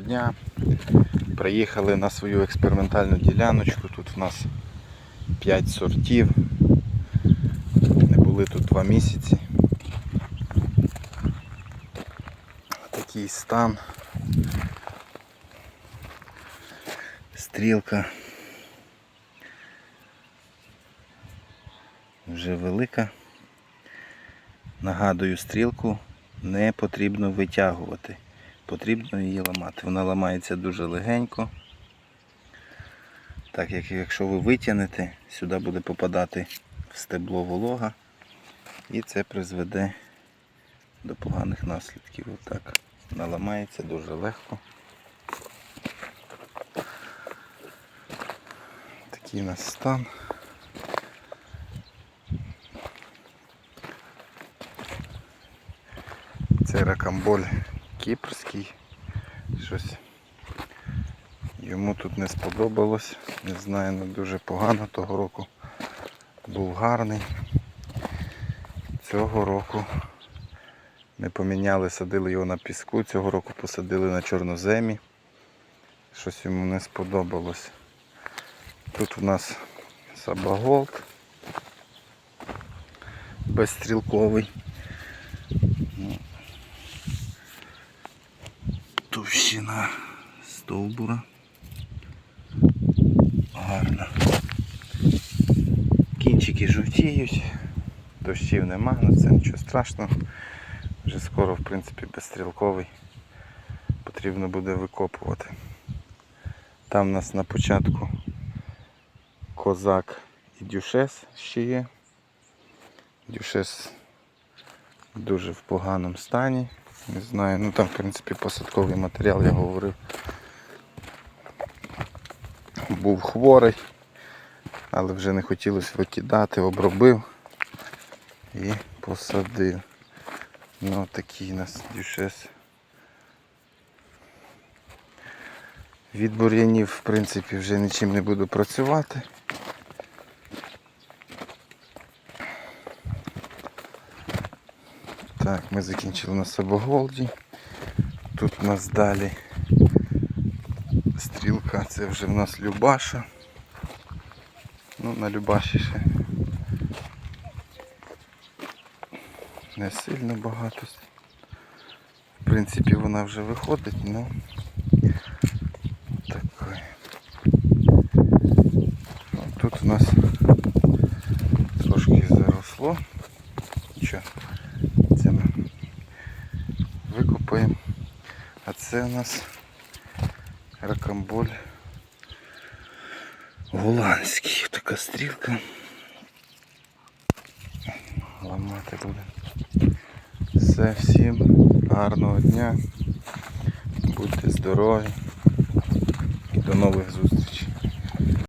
Дня. Приїхали на свою експериментальну діляночку. Тут в нас 5 сортів. Не були тут 2 місяці. Такий стан. Стрілка вже велика. Нагадую, стрілку не потрібно витягувати. Потрібно її ламати. Вона ламається дуже легенько. Так як якщо ви витягнете, сюди буде попадати в стебло волога і це призведе до поганих наслідків. Отак. Вона ламається дуже легко. Такий у нас стан. Це ракамболь кіпрський. Щось йому тут не сподобалось. Не знаю, не дуже погано. Того року був гарний. Цього року ми поміняли, садили його на піску, цього року посадили на чорноземі. Щось йому не сподобалось. Тут у нас сабаголд безстрілковий. Товщина стовбура. Гарно. Кінчики жовтіють, дощів нема, але це нічого страшного. Вже скоро, в принципі, безстрілковий. Потрібно буде викопувати. Там у нас на початку козак і дюшес ще є. Дюшес дуже в поганому стані. Не знаю, ну там в принципі посадковий матеріал, я говорив. Був хворий, але вже не хотілося викидати, обробив і посадив. Ну такий у нас дюшес. Від бур'янів в принципі вже нічим не буду працювати. Так, ми закінчили на Сабоголді. Тут у нас далі стрілка, це вже в нас Любаша. Ну, на Любаші ще не сильно багато. В принципі, вона вже виходить, ну такой. Ну, Тут у нас трошки заросло. Нічого. Це. А це у нас ракамболь голландський. Така стрілка. Ламати буде. Все, всім гарного дня. Будьте здорові. І до нових зустрічей.